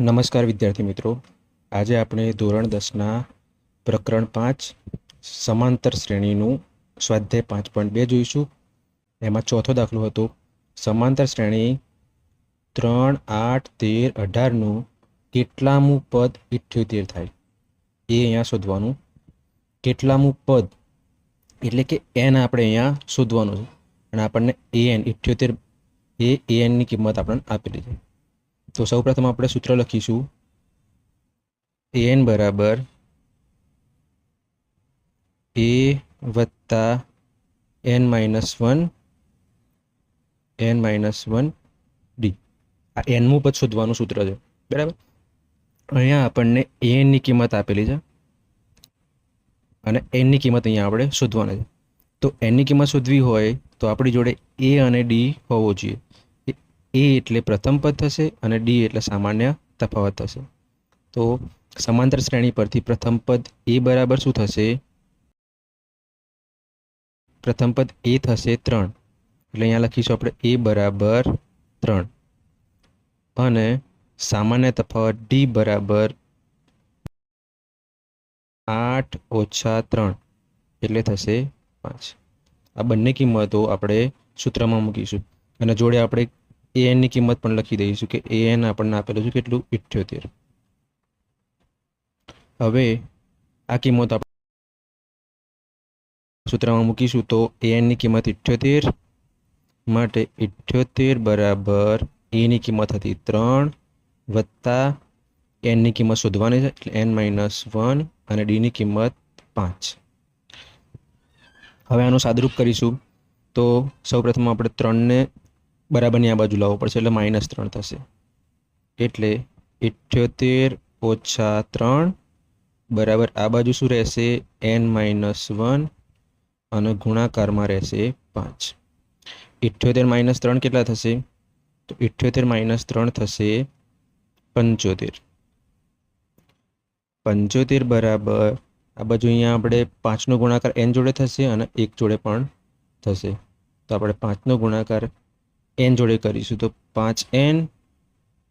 નમસ્કાર વિદ્યાર્થી મિત્રો. આજે આપણે ધોરણ દસના પ્રકરણ પાંચ, સમાંતર શ્રેણીનું સ્વાધ્યાય પાંચ પોઈન્ટ બે જોઈશું. એમાં ચોથો દાખલો હતો. સમાંતર શ્રેણી ત્રણ, આઠ, તેર, અઢારનું કેટલામું પદ ઇઠ્યોતેર થાય? એ અહીંયા શોધવાનું. કેટલામું પદ? એટલે કે એન આપણે અહીંયા શોધવાનું છે. અને આપણને એ એન ઇઠ્યોતેર, એ એનની કિંમત આપણને આપેલી છે. તો સૌપ્રથમ આપણે સૂત્ર લખીશું. એન બરાબર એ વત્તા n minus one, n minus one d. આ એનમું પદ શોધવાનું સૂત્ર છે. બરાબર? અહીંયા આપણને એનની કિંમત આપેલી છે. અને એનની કિંમત અહીંયા આપણે શોધવાની છે. તો એનની કિંમત શોધવી હોય તો આપણી જોડે એ અને ડી હોવો જોઈએ. એ એટલે પ્રથમ પદ થશે અને ડી એટલે સામાન્ય તફાવત થશે. તો સમાંતર શ્રેણી પરથી પ્રથમ પદ એ બરાબર શું થશે? પ્રથમ પદ એ થશે ત્રણ. એટલે અહીંયા લખીશું આપણે એ બરાબર ત્રણ. અને સામાન્ય તફાવત ડી બરાબર આઠ ઓછા ત્રણ. એટલે થશે પાંચ. આ બંને કિંમતો આપણે સૂત્રમાં મૂકીશું. અને જોડે આપણે એ એનની કિંમત પણ લખી દઈશું કે એએન એન આપણને આપેલું છે કેટલું? ઇઠ્યોતેર. હવે આ કિંમત આપણે સૂત્રમાં મૂકીશું તો એએનની એનની કિંમત ઇઠ્યોતેર માટે ઇઠ્યોતેર બરાબર એની કિંમત હતી ત્રણ વત્તા એનની કિંમત શોધવાની છે એટલે એન માઇનસ વન અને ડીની કિંમત પાંચ. હવે આનું સાદરૂપ કરીશું તો સૌપ્રથમ આપણે ત્રણને બરાબરની આ બાજુ લાવવો પડશે એટલે માઇનસ ત્રણ થશે. એટલે ઇઠ્યોતેર ઓછા ત્રણ બરાબર આ બાજુ શું રહેશે? એન માઇનસ વન અને ગુણાકારમાં રહેશે પાંચ. ઇઠ્યોતેર માઇનસ ત્રણ કેટલા થશે? તો ઇઠ્યોતેર માઇનસ ત્રણ થશે પંચોતેર. પંચોતેર બરાબર આ બાજુ અહીંયા આપણે પાંચનો ગુણાકાર એન જોડે થશે અને એક જોડે પણ થશે. તો આપણે પાંચનો ગુણાકાર એન જોડે કરીશું તો પાંચ એન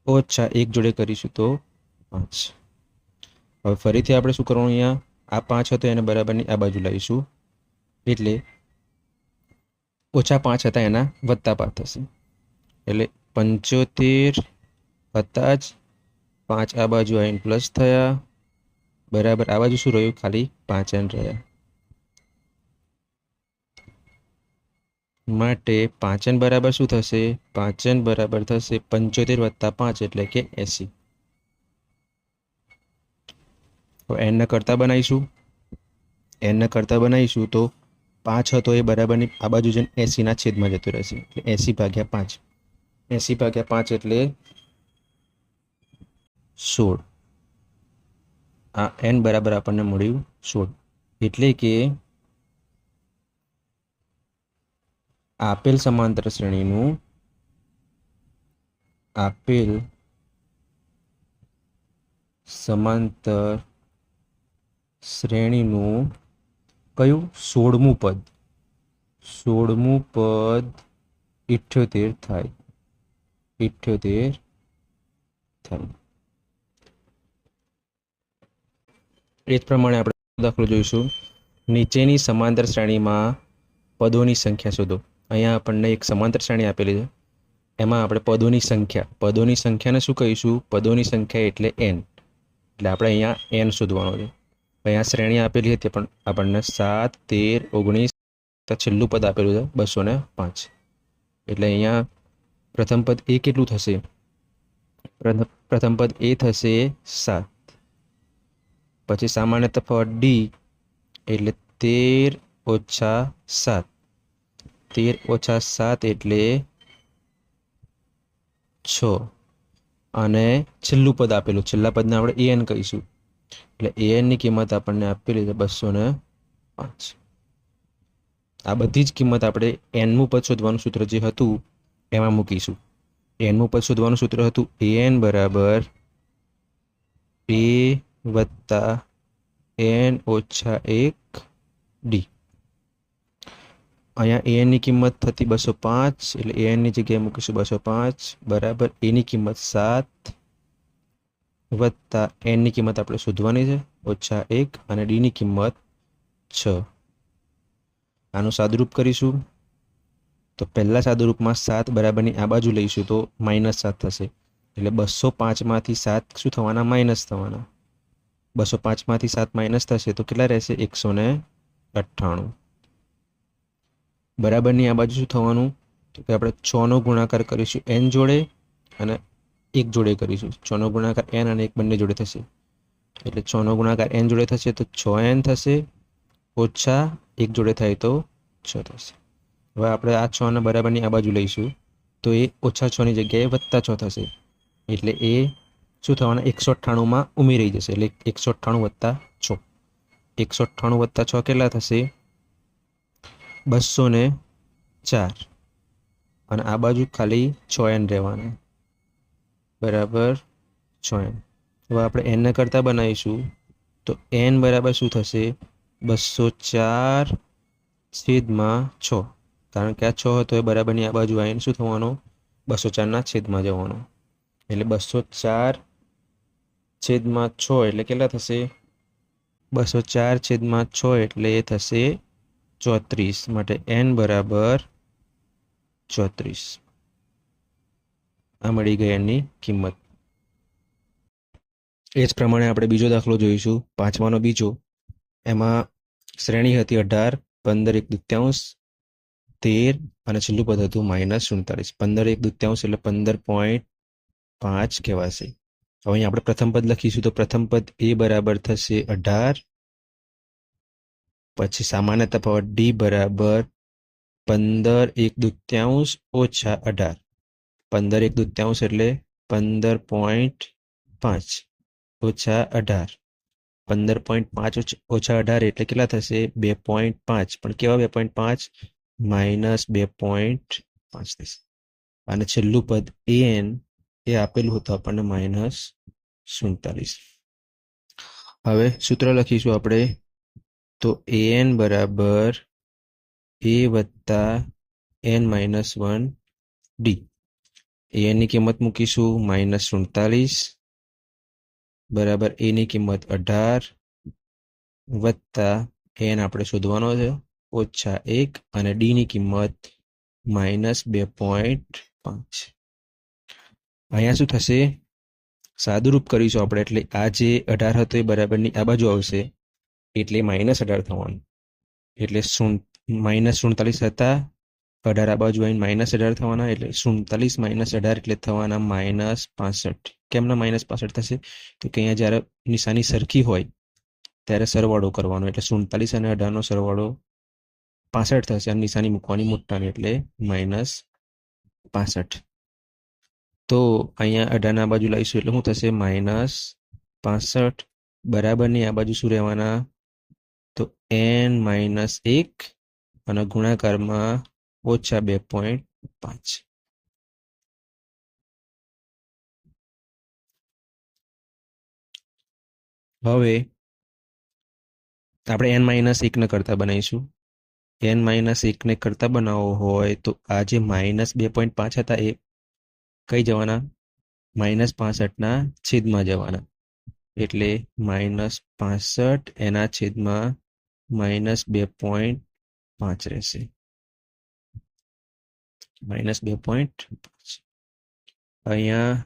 ઓછા એક જોડે કરીશું તો પાંચ. હવે ફરીથી આપણે શું કરવાનું અહીંયા? આ પાંચ હતો, એને બરાબરની આ બાજુ લાવીશું એટલે ઓછા પાંચ હતા, એના વધતા પાંચ થશે. એટલે પંચોતેર હતા જ પાંચ આ બાજુ આવીને પ્લસ થયા. બરાબર, આ બાજુ શું રહ્યું? ખાલી પાંચ એન રહ્યા. માટે પાંચન બરાબર શું થશે? પાંચન બરાબર થશે પંચોતેર વત્તા પાંચ એટલે કે એસી. એનને કરતા બનાવીશું. એનને કરતા બનાવીશું તો પાંચ હતો એ બરાબરની આ બાજુ જઈને એસીના છેદમાં જતો રહેશે. એટલે એસી ભાગ્યા પાંચ. એસી ભાગ્યા પાંચ એટલે સોળ. આ એન બરાબર આપણને મળ્યું સોળ. એટલે કે આપેલ સમાંતર શ્રેણીનું આપેલ સમાંતર શ્રેણીનું કયું? સોળમું પદ. સોળમું પદ ઇઠ્યોતેર થાય. ઇઠ્યોતેર થાય. એ જ પ્રમાણે આપણે દાખલો જોઈશું. નીચેની સમાંતર શ્રેણીમાં પદોની સંખ્યા શોધો. અહીંયા આપણને એક સમાંતર શ્રેણી આપેલી છે. એમાં આપણે પદોની સંખ્યા. પદોની સંખ્યાને શું કહીશું? પદોની સંખ્યા એટલે એન એટલે આપણે અહીંયા એન શોધવાનો છે. અહીંયા શ્રેણી આપેલી હતી, પણ આપણને સાત, તેર, ઓગણીસ છેલ્લું પદ આપેલું છે, બસો ને પાંચ. એટલે અહીંયા પ્રથમ પદ એ કેટલું થશે? પ્રથમ પદ એ થશે સાત. પછી સામાન્ય તફાવત ડી એટલે તેર ઓછા સાત. તેર ઓછા સાત એટલે છ. અને છેલ્લું પદ આપેલું. છેલ્લા પદને આપણે એએન એન કહીશું. એટલે એનની કિંમત આપણને આપેલી છે બસો ને પાંચ. આ બધી જ કિંમત આપણે એનમું પદ શોધવાનું સૂત્ર જે હતું, એમાં મૂકીશું. એનમું પદ શોધવાનું સૂત્ર હતું એન બરાબર એ વત્તા એન ઓછા એક ડી અહીંયા એનની કિંમત થતી બસો પાંચ, એટલે એનની જગ્યાએ મૂકીશું બસો પાંચ, બરાબર. એની કિંમત સાત વત્તા એનની કિંમત આપણે શોધવાની છે, ઓછા એક, અને ડીની કિંમત છ. આનું સાદુરૂપ કરીશું. તો પહેલાં સાદુરૂપમાં સાત બરાબરની આ બાજુ લઈશું તો માઇનસ સાત થશે. એટલે બસો પાંચમાંથી સાત શું થવાના? માઇનસ થવાના. બસો પાંચમાંથી સાત માઇનસ થશે તો કેટલા રહેશે? એકસો ને અઠ્ઠાણું. બરાબરની આ બાજુ શું થવાનું? તો કે આપણે છનો ગુણાકાર કરીશું એન જોડે અને એક જોડે કરીશું. છનો ગુણાકાર એન અને એક બંને જોડે થશે. એટલે છનો ગુણાકાર એન જોડે થશે તો છ એન થશે, ઓછા એક જોડે થાય તો છ થશે. હવે આપણે આ છ ને બરાબરની આ બાજુ લઈશું. તો એ ઓછા છની જગ્યાએ વત્તા છ થશે. એટલે એ શું થવાના? એકસો અઠ્ઠાણુંમાં ઉમેરાઈ જશે. એટલે એકસો અઠ્ઠાણું વત્તા છ. એકસો અઠ્ઠાણું વત્તા છ કેટલા થશે? બસો ને ચાર. અને આ બાજુ ખાલી છ એન રહેવાના. બરાબર છ એન હવે આપણે એનને કરતાં બનાવીશું. તો એન બરાબર શું થશે? બસો ચાર છેદમાં છ. કારણ કે આ છ હતો એ બરાબરની આ બાજુ આવીને શું થવાનો? બસો ચારના છેદમાં જવાનો. એટલે બસો ચાર છેદમાં છ એટલે કેટલા થશે? બસો ચાર છેદમાં છ એટલે એ થશે ચોત્રીસ માટે એન બરાબર ચોત્રીસ. આ મળી ગઈ એની કિંમત. એ જ પ્રમાણે આપણે બીજો દાખલો જોઈશું, પાંચમાનો બીજો. એમાં શ્રેણી હતી અઢાર, પંદર એક દુત્યાંશ, તેર અને છેલ્લું પદ હતું માઇનસ સુડતાલીસ. પંદર એક દુત્યાંશ એટલે પંદર પોઈન્ટ પાંચ કહેવાશે. હવે અહીં આપણે પ્રથમ પદ લખીશું તો પ્રથમ પદ એ બરાબર થશે અઢાર પછી સામાન્ય તફાવત ડી બરાબર પંદર એક દુત્યાંશ ઓછા અઢાર. પંદર એક દુત્યાંશ એટલે પંદર પોઈન્ટ પાંચ ઓછા અઢાર. પંદર પોઈન્ટ પાંચ ઓછા અઢાર એટલે કેટલા થશે? બે પોઈન્ટ પાંચ. પણ કેવા બે પોઈન્ટ પાંચ? માઇનસ બે પોઈન્ટ પાંચ થશે. અને છેલ્લું પદ એન એ આપેલું હતું આપણને માઇનસ સુડતાલીસ. હવે સૂત્ર લખીશું આપણે તો એન બરાબર એ વત્તા એન માઇનસ વન ડી એની કિંમત મૂકીશું માઇનસ સુડતાલીસ બરાબર એની કિંમત અઢાર વત્તા એન આપણે શોધવાનો છે, ઓછા એક અને ડીની કિંમત માઇનસ બે પોઈન્ટ પાંચ. અહીંયા શું થશે? સાદુરૂપ કરીશું આપણે, એટલે આ જે અઢાર હતો એ બરાબરની આ બાજુ આવશે. એટલે માઇનસ અઢાર થવાનું. એટલે માઇનસ સુડતાલીસ હતા, અઢાર આ બાજુ આવીને માઇનસ અઢાર થવાના, એટલે સુડતાલીસ માઇનસ અઢાર એટલે થવાના માઇનસ પાસઠ. કેમના માઇનસ પાસઠ થશે? તો કે અહીંયા જ્યારે નિશાની સરખી હોય, ત્યારે સરવાળો કરવાનો, એટલે સુડતાલીસ અને અઢારનો સરવાળો પાસઠ થશે, અને નિશાની મૂકવાની મોટાની, એટલે માઇનસ પાસઠ. તો અહીંયા અઢારના બાજુ લાવીશું, એટલે શું થશે? માઇનસ પાસઠ, બરાબરની આ બાજુ શું રહેવાના? તો એન માઇનસ એક અને ગુણાકારમાં ઓછા બે પોઈન્ટ પાંચ. હવે આપણે એન માઇનસ એકને કરતા બનાવીશું. એન માઇનસ એકને કરતા બનાવવો હોય તો આ જે માઇનસ બે પોઈન્ટ પાંચ હતા એ કઈ જવાના? માઇનસ પાસઠના છેદમાં જવાના. એટલે માઇનસ પાસઠ એના છેદમાં માઇનસ બે પોઈન્ટ પાંચ રહેશે માઇનસ બે પોઈન્ટ અહીંયા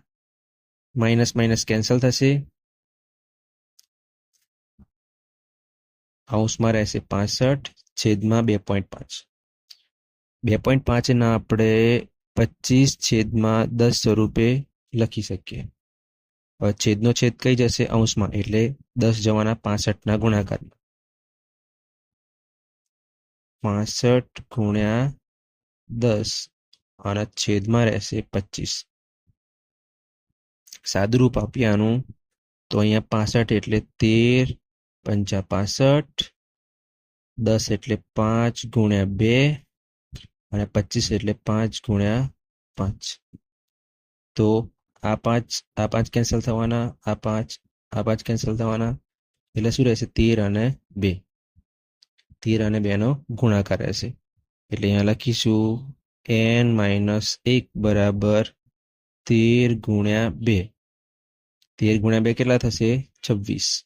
માઇનસ માઇનસ કેન્સલ થશે. હાઉસમાં રહેશે પાસઠ, છેદમાં બે પોઈન્ટ પાંચ. બે પોઈન્ટ પાંચના આપણે પચીસ છેદમાં દસ સ્વરૂપે લખી શકીએ. છેદનો છેદ કઈ જશે? અંશમાં એટલે દસ જવાના પાસઠના ગુણાકારમાં. પાસઠ ગુણ્યા દસ અને છેદમાં રહેશે પચીસ. સાદુરૂપ આપીએ આનું તો અહીંયા પાસઠ એટલે તેર પંચા પાસઠ, દસ એટલે પાંચ ગુણ્યા બે અને પચીસ એટલે પાંચ ગુણ્યા પાંચ. તો આ પાંચ આ પાંચ કેન્સલ થવાના, આ પાંચ આ પાંચ કેન્સલ થવાના એટલે શું રહેશે તેર અને બે. તેર અને બેનો ગુણાકાર રહેશે. એટલે અહીંયા લખીશું એન માઇનસ એક બરાબર તેર ગુણ્યા બે. તેર ગુણ્યા બે કેટલા થશે? છવ્વીસ.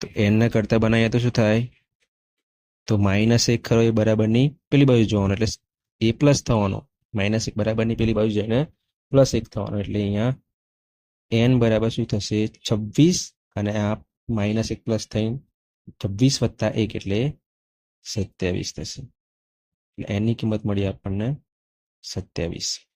તો એનના કરતા બનાવીએ તો શું થાય? તો માઇનસ એક ખરો એ બરાબરની પેલી બાજુ જોવાનો, એટલે એ પ્લસ થવાનો. માઇનસ એક બરાબરની પેલી બાજુ જઈને પ્લસ એક થવાનો. એટલે અહીંયા એન બરાબર શું થશે? છવ્વીસ. અને આ માઇનસ એક પ્લસ થઈને છવ્વીસ વત્તા એક એટલે સત્યાવીસ થશે. એટલે એની કિંમત મળી આપણને સત્યાવીસ.